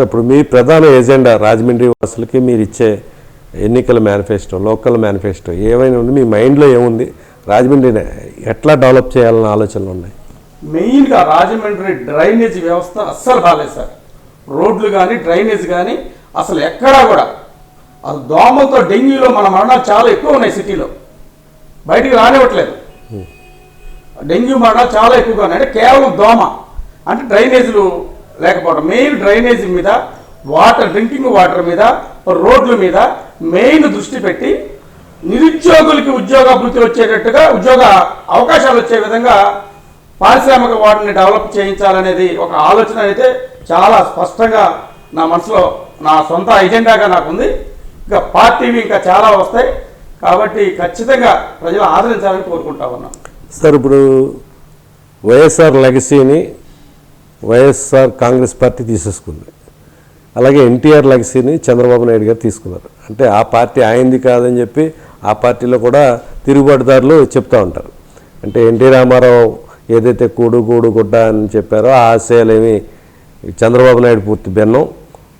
ఇప్పుడు మీ ప్రధాన ఎజెండా రాజమండ్రి వాసులకి మీరు ఇచ్చే ఎన్నికల మేనిఫెస్టో లోకల్ మేనిఫెస్టో ఏమైనా ఉంది మీ మైండ్లో ఏముంది? రాజమండ్రిని ఎట్లా డెవలప్ చేయాలన్న ఆలోచనలు ఉన్నాయి? మెయిన్గా రాజమండ్రి డ్రైనేజ్ వ్యవస్థ అస్సలు బాగాలేదు సార్. రోడ్లు కానీ డ్రైనేజ్ కానీ అసలు ఎక్కడా కూడా. అసలు దోమలతో డెంగ్యూలో మన మరణాలు చాలా ఎక్కువ ఉన్నాయి సిటీలో. బయటికి రానివ్వట్లేదు. డెంగ్యూ మరణాలు చాలా ఎక్కువగా ఉన్నాయి. అంటే కేవలం దోమ. అంటే డ్రైనేజీలు లేకపోవడం మెయిన్ డ్రైనేజ్ మీద వాటర్ డ్రింకింగ్ వాటర్ మీద రోడ్ల మీద మెయిన్ దృష్టి పెట్టి నిరుద్యోగులకి ఉద్యోగ అభివృద్ధి వచ్చేటట్టుగా ఉద్యోగ అవకాశాలు వచ్చే విధంగా పారిశ్రామిక వాటిని డెవలప్ చేయించాలనేది ఒక ఆలోచన అయితే చాలా స్పష్టంగా నా మనసులో నా సొంత ఎజెండాగా నాకు ఉంది ఇంకా పార్టీవి ఇంకా చాలా వస్తాయి. కాబట్టి ఖచ్చితంగా ప్రజలు ఆదరించాలని కోరుకుంటా ఉన్నాం సార్ ఇప్పుడు వైఎస్ఆర్ లెగసీని వైఎస్ఆర్ కాంగ్రెస్ పార్టీ తీసేసుకుంది. అలాగే ఎన్టీఆర్ లెగసీని చంద్రబాబు నాయుడు గారు తీసుకున్నారు. అంటే ఆ పార్టీ ఆయనది కాదని చెప్పి ఆ పార్టీలో కూడా తిరుగుబాటుదారులు చెప్తూ ఉంటారు. అంటే ఎన్టీ రామారావు ఏదైతే కూడు గూడు గుడ్డ అని చెప్పారో ఆ ఆశయాలేమి చంద్రబాబు నాయుడు పూర్తి భిన్నం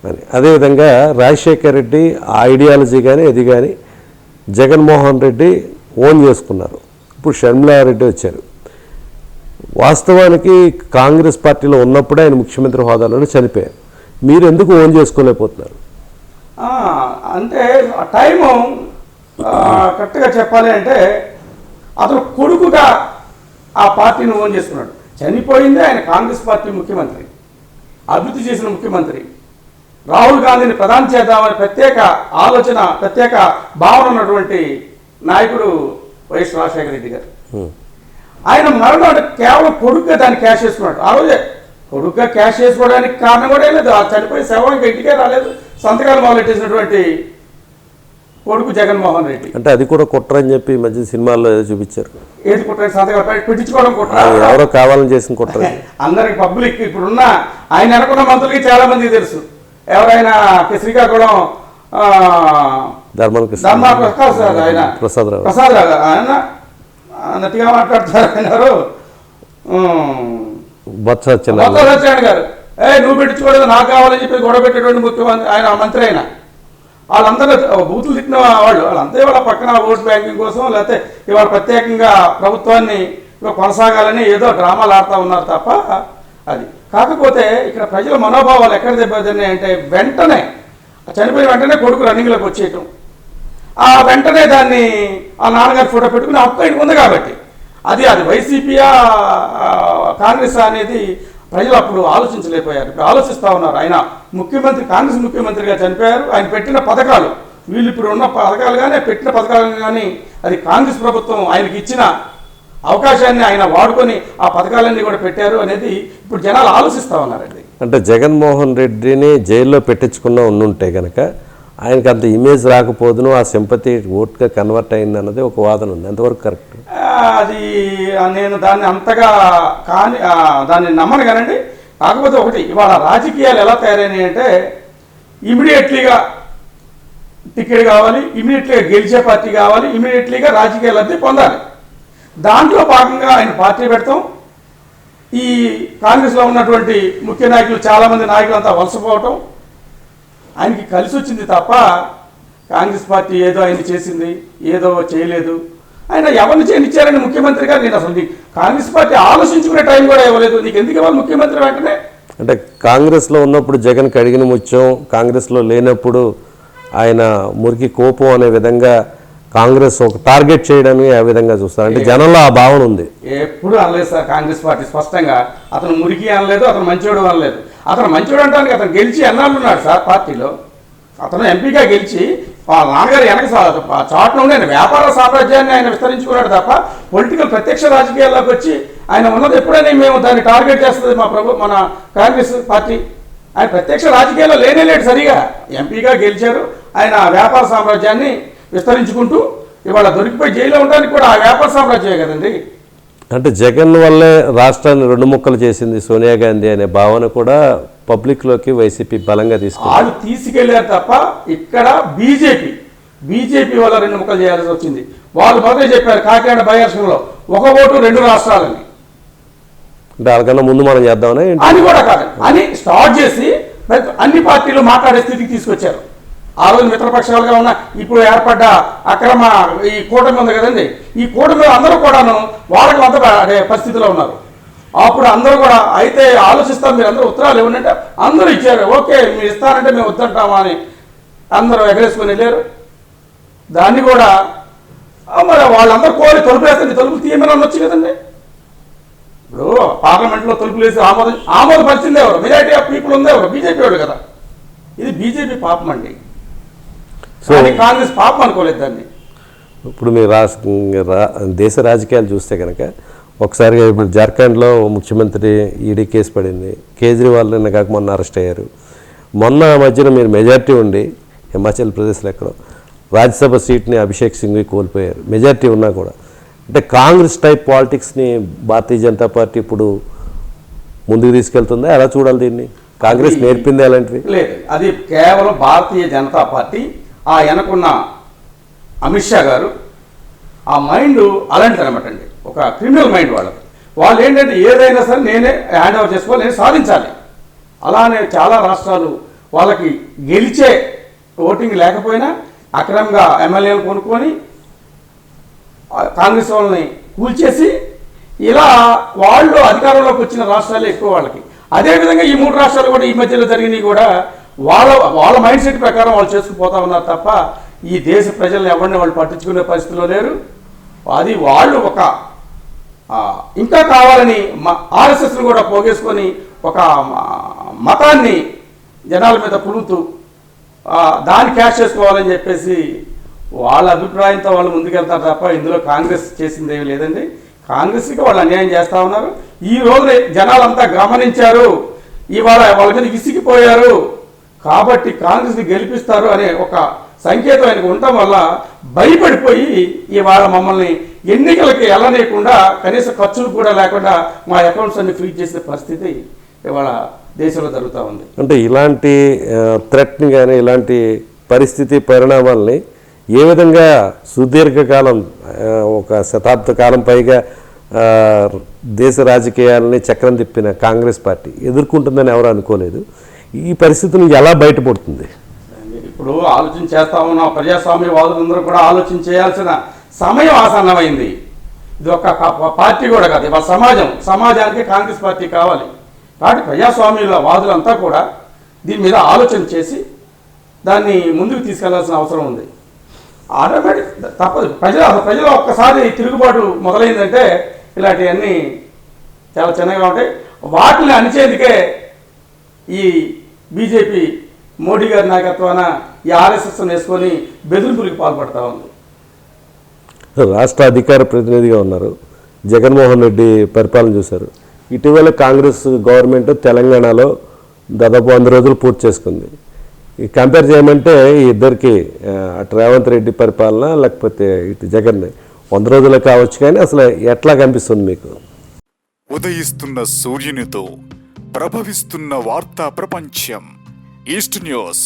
అని. అదేవిధంగా రాజశేఖర్ రెడ్డి ఆ ఐడియాలజీ కానీ ఇది కానీ జగన్మోహన్ రెడ్డి ఓన్ చేసుకున్నారు. ఇప్పుడు షర్మిలారెడ్డి వచ్చారు. వాస్తవానికి కాంగ్రెస్ పార్టీలో ఉన్నప్పుడే ఆయన ముఖ్యమంత్రి హోదాలో చనిపోయారు. మీరు ఎందుకు ఓన్ చేసుకోలేకపోతున్నారు? అంటే ఆ టైము కరెక్ట్గా చెప్పాలి అంటే అతను కొడుకుగా ఆ పార్టీని ఓన్ చేసుకున్నాడు. చనిపోయిందే ఆయన కాంగ్రెస్ పార్టీ ముఖ్యమంత్రి అభివృద్ధి చేసిన ముఖ్యమంత్రి. రాహుల్ గాంధీని ప్రధాని చేద్దామని ప్రత్యేక ఆలోచన ప్రత్యేక భావన ఉన్నటువంటి నాయకుడు వైఎస్ రాజశేఖర రెడ్డి గారు. ఆయన మరణం కేవలం కొడుకుగా దాన్ని క్యాష్ చేసుకున్నాడు. ఆ రోజే కొడుకుగా క్యాష్ చేసుకోవడానికి కారణం కూడా లేదు. ఆ చనిపోయి శవం ఇంకా ఇంటికే రాలేదు. సంతకాలు మొదలెట్టేసినటువంటి కొడుకు జగన్మోహన్ రెడ్డి. అంటే అది కూడా కుట్ర అని చెప్పి మధ్య సినిమాల్లో ఏదో చూపించారు. ఏది కుట్ర సంతకాలు? పెట్టి- పెట్టించుకోవడం కుట్ర? ఎవరో కావాలని చేసిన కుట్ర. అందరికి పబ్లిక్ ఇప్పుడున్న ఆయన అనుకున్న మంత్రులకి చాలా మందికి తెలుసు. ఎవరైనా శ్రీకాకుళం ధర్మా ప్రకాష్ రావు ఆయన. ప్రసాద్ ఆయన అన్నట్టుగా ఆయన బొత్స చిన్న మొత్తం సత్యనారాయణ గారు ఏ నువ్వు పెట్టించుకోలేదు నాకు కావాలని చెప్పి గొడవ పెట్టేటువంటి ముఖ్యమంత్రి ఆయన మంత్రి అయినా. వాళ్ళందరూ బూతులు తిట్టిన వాళ్ళు వాళ్ళంతా ఇవాళ పక్కన ఓట్ బ్యాంకింగ్ కోసం లేకపోతే ఇవాళ ప్రత్యేకంగా ప్రభుత్వాన్ని కొనసాగాలని ఏదో డ్రామాలు ఆడుతూ ఉన్నారు తప్ప అది. కాకపోతే ఇక్కడ ప్రజల మనోభావాలు ఎక్కడ దెబ్బతిన్నాయి అంటే వెంటనే చనిపోయిన వెంటనే కొడుకు రన్నింగ్లోకి వచ్చేయటం. ఆ వెంటనే దాన్ని ఆ నాన్నగారి ఫోటో పెట్టుకుని హక్కు ఆయనకు ఉంది కాబట్టి. అది అది వైసీపీయా కాంగ్రెస్ అనేది ప్రజలు అప్పుడు ఆలోచించలేకపోయారు. ఇప్పుడు ఆలోచిస్తూ ఉన్నారు ఆయన. ముఖ్యమంత్రి కాంగ్రెస్ ముఖ్యమంత్రిగా చనిపోయారు. ఆయన పెట్టిన పథకాలు. వీళ్ళు ఇప్పుడు ఉన్న పథకాలు కానీ పెట్టిన పథకాలు కానీ అది కాంగ్రెస్ ప్రభుత్వం ఆయనకి ఇచ్చిన అవకాశాన్ని ఆయన వాడుకొని ఆ పథకాలన్నీ కూడా పెట్టారు అనేది ఇప్పుడు జనాలు ఆలోచిస్తూ ఉన్నారండి. అంటే జగన్మోహన్ రెడ్డిని జైల్లో పెట్టించుకున్న ఉండుంటే కనుక ఆయనకి అంత ఇమేజ్ రాకపోదును ఆ సింపతి ఓట్గా కన్వర్ట్ అయింది అన్నది ఒక వాదన ఉంది. ఎంతవరకు కరెక్ట్ అది నేను దాన్ని అంతగా కాని దాన్ని నమ్మను కానండి. కాకపోతే ఒకటి ఇవాళ రాజకీయాలు ఎలా తయారైనాయి అంటే ఇమీడియట్లీగా టికెట్ కావాలి ఇమీడియట్లీగా గెలిచే పార్టీ కావాలి ఇమీడియట్లీగా రాజకీయ లబ్ధి పొందాలి. దాంట్లో భాగంగా ఆయన పార్టీ పెడతాం. ఈ కాంగ్రెస్లో ఉన్నటువంటి ముఖ్య నాయకులు చాలామంది నాయకులు అంతా వలసపోవటం ఆయనకి కలిసి వచ్చింది తప్ప కాంగ్రెస్ పార్టీ ఏదో ఆయన చేసింది ఏదో చేయలేదు. ఆయన ఎవరిని చేయనిచ్చారని ముఖ్యమంత్రిగా నేను అసలు కాంగ్రెస్ పార్టీ ఆలోచించుకునే టైం కూడా ఇవ్వలేదు. నీకు ఎందుకు ఇవ్వాలి ముఖ్యమంత్రి వెంటనే? అంటే కాంగ్రెస్లో ఉన్నప్పుడు జగన్ కడిగిన ముత్యం కాంగ్రెస్లో లేనప్పుడు ఆయన మురికి కోపం అనే విధంగా కాంగ్రెస్ ఒక టార్గెట్ చేయడానికి ఆ విధంగా చూస్తారు. అంటే జనంలో ఆ భావన ఉంది. ఎప్పుడు అనలేదు సార్ కాంగ్రెస్ పార్టీ. స్పష్టంగా అతను మురికి అనలేదు అతను మంచోడు అనలేదు. అతను మంచివాడు అంటానికి అతను గెలిచి ఎన్నాళ్ళు ఉన్నాడు సార్ పార్టీలో? అతను ఎంపీగా గెలిచి వాళ్ళ నాన్నగారు వెనక సా- చాటున ఉండి ఆయన వ్యాపార సామ్రాజ్యాన్ని ఆయన విస్తరించుకున్నాడు తప్ప పొలిటికల్ ప్రత్యక్ష రాజకీయాల్లోకి వచ్చి ఆయన ఉన్నది ఎప్పుడైనా మేము దాన్ని టార్గెట్ చేస్తుంది మా ప్రభు మన కాంగ్రెస్ పార్టీ. ఆయన ప్రత్యక్ష రాజకీయాల్లో లేనే లేడు సరిగా. ఎంపీగా గెలిచారు ఆయన వ్యాపార సామ్రాజ్యాన్ని విస్తరించుకుంటూ ఇవాళ దొరికిపోయి జైల్లో ఉండడానికి కూడా ఆ వ్యాపార సామ్రాజ్యమే కదండి. అంటే జగన్ వల్లే రాష్ట్రాన్ని రెండు ముక్కలు చేసింది సోనియా గాంధీ అనే భావన కూడా పబ్లిక్లోకి వైసీపీ బలంగా తీసుకుంది. వాళ్ళు తీసుకెళ్ళారు తప్ప ఇక్కడ బీజేపీ బీజేపీ వల్ల రెండు ముక్కలు చేయాల్సి వచ్చింది. వాళ్ళు మొదటే చెప్పారు కాకినాడ బయర్షంలో ఒక ఓటు రెండు రాష్ట్రాలని. అంటే వాళ్ళకన్నా ముందు మనం చేద్దామని అని కూడా కాదు. అని స్టార్ట్ చేసి అన్ని పార్టీలు మాట్లాడే స్థితికి తీసుకొచ్చారు. ఆ రోజు మిత్రపక్షాలుగా ఉన్న ఇప్పుడు ఏర్పడ్డ అక్రమ ఈ కూటమి ఉంది కదండి. ఈ కూటమి అందరూ కూడాను వాళ్ళకి వంద అదే పరిస్థితిలో ఉన్నారు. అప్పుడు అందరూ కూడా అయితే ఆలోచిస్తాం మీరు అందరూ ఉత్తరాలు ఇవ్వండి అందరూ ఇచ్చారు. ఓకే మీరు ఇస్తారంటే మేము వద్దంటామా అని అందరూ ఎగరేసుకొని వెళ్ళారు. దాన్ని కూడా మరి వాళ్ళందరూ కోరి తలుపు వేస్తే తలుపు తీయమని అనొచ్చు కదండి. ఇప్పుడు పార్లమెంట్లో తలుపులు వేసి ఆమోదం ఆమోదపరిచింది ఎవరు? మెజారిటీ ఆఫ్ పీపుల్ ఉంది ఎవరు? బీజేపీ వాడు కదా. ఇది బీజేపీ పాపం అండి. కాంగ్రెస్ పాపం అనుకోలేదు దాన్ని. ఇప్పుడు మీరు రాష్ట్ర రా- దేశ రాజకీయాలు చూస్తే కనుక ఒకసారి ఇప్పుడు జార్ఖండ్లో ముఖ్యమంత్రి ఈడీ కేసు పడింది. కేజ్రీవాల్ నిన్న కాక మొన్న అరెస్ట్ అయ్యారు. మొన్న మధ్యన మీరు మెజార్టీ ఉండి హిమాచల్ ప్రదేశ్లో ఎక్కడో రాజ్యసభ సీట్ని అభిషేక్ సింఘ్వి కోల్పోయారు. మెజార్టీ ఉన్నా కూడా. అంటే కాంగ్రెస్ టైప్ పాలిటిక్స్ని భారతీయ జనతా పార్టీ ఇప్పుడు ముందుకు తీసుకెళ్తుందా? ఎలా చూడాలి దీన్ని? కాంగ్రెస్ నేర్పింది అలాంటిది? లేదు. అది కేవలం భారతీయ జనతా పార్టీ ఆ వెనకున్న అమిత్ షా గారు ఆ మైండ్ అలాంటిది అనమాట అండి ఒక క్రిమినల్ మైండ్ వాళ్ళకి వాళ్ళు ఏంటంటే ఏదైనా సరే నేనే హ్యాండ్ ఓవర్ చేసుకోవాలి నేను సాధించాలి. అలానే చాలా రాష్ట్రాలు వాళ్ళకి గెలిచే ఓటింగ్ లేకపోయినా అక్రమంగా ఎమ్మెల్యేలు కొనుక్కొని కాంగ్రెస్ వాళ్ళని కూల్చేసి ఇలా వాళ్ళు అధికారంలోకి వచ్చిన రాష్ట్రాలే ఎక్కువ వాళ్ళకి. అదేవిధంగా ఈ మూడు రాష్ట్రాలు కూడా ఈ మధ్యలో జరిగినవి కూడా వాళ్ళ వాళ్ళ మైండ్ సెట్ ప్రకారం వాళ్ళు చేసుకుపోతా ఉన్నారు తప్ప ఈ దేశ ప్రజల్ని ఎవరిని వాళ్ళు పట్టించుకునే పరిస్థితిలో లేరు. అది వాళ్ళు ఒక ఇంకా కావాలని ఆర్ఎస్ఎస్ను కూడా పోగేసుకొని ఒక మతాన్ని జనాల మీద పులుతూ దాన్ని క్యాష్ చేసుకోవాలని చెప్పేసి వాళ్ళ అభిప్రాయంతో వాళ్ళు ముందుకెళ్తారు తప్ప ఇందులో కాంగ్రెస్ చేసింది ఏమి లేదండి. కాంగ్రెస్కి వాళ్ళు అన్యాయం చేస్తూ ఉన్నారు. ఈ రోజు జనాలంతా గమనించారు. ఇవాళ వాళ్ళ మీద విసిగిపోయారు. కాబట్టి కాంగ్రెస్ని గెలిపిస్తారు అనే ఒక సంకేతం ఆయనకు ఉండటం వల్ల భయపడిపోయి ఇవాళ మమ్మల్ని ఎన్నికలకి వెళ్ళనీయకుండా కనీస ఖర్చులు కూడా లేకుండా మా అకౌంట్స్ అన్ని ఫ్రీజ్ చేసే పరిస్థితి ఇవాళ దేశంలో జరుగుతూ ఉంది. అంటే ఇలాంటి థ్రెట్ని కానీ ఇలాంటి పరిస్థితి పరిణామాల్ని ఏ విధంగా సుదీర్ఘకాలం ఒక శతాబ్ద కాలం పైగా దేశ రాజకీయాలని చక్రం తిప్పిన కాంగ్రెస్ పార్టీ ఎదుర్కొంటుందని ఎవరు అనుకోలేదు. ఈ పరిస్థితిని ఎలా బయటపడుతుంది? ఇప్పుడు ఆలోచన చేస్తా ఉన్న ప్రజాస్వామ్య వాదులందరూ కూడా ఆలోచన చేయాల్సిన సమయం ఆసన్నమైంది. ఇది ఒక పార్టీ కూడా కాదు ఇవాళ సమాజం సమాజానికి కాంగ్రెస్ పార్టీ కావాలి. కాబట్టి ప్రజాస్వామ్యుల వాదులంతా కూడా దీని మీద ఆలోచన చేసి దాన్ని ముందుకు తీసుకెళ్ళాల్సిన అవసరం ఉంది. ఆటోమేటిక్ తప్పదు. ప్రజలు ప్రజలు ఒక్కసారి తిరుగుబాటు మొదలైందంటే ఇలాంటివన్నీ చాలా చిన్నగా ఉంటాయి. వాటిని అణిచేందుకే ఈ బీజేపీ మోడీ గారి నాయకత్వాన ఈ ఆర్ఎస్ఎస్ వేసుకొని బెదిరింపులకు పాల్పడతా ఉంది. రాష్ట్ర అధికార ప్రతినిధిగా ఉన్నారు. జగన్మోహన్ రెడ్డి పరిపాలన చూశారు. ఇటీవల కాంగ్రెస్ గవర్నమెంట్ తెలంగాణలో దాదాపు వంద రోజులు పూర్తి చేసుకుంది. ఈ కంపేర్ చేయమంటే ఈ ఇద్దరికి అటు రేవంత్ రెడ్డి పరిపాలన లేకపోతే ఇటు జగన్ వంద రోజులు కావచ్చు కానీ అసలు ఎట్లా కనిపిస్తుంది మీకు? ఉదయిస్తున్న సూర్యునితో ప్రభవిస్తున్న వార్తా ప్రపంచం. East news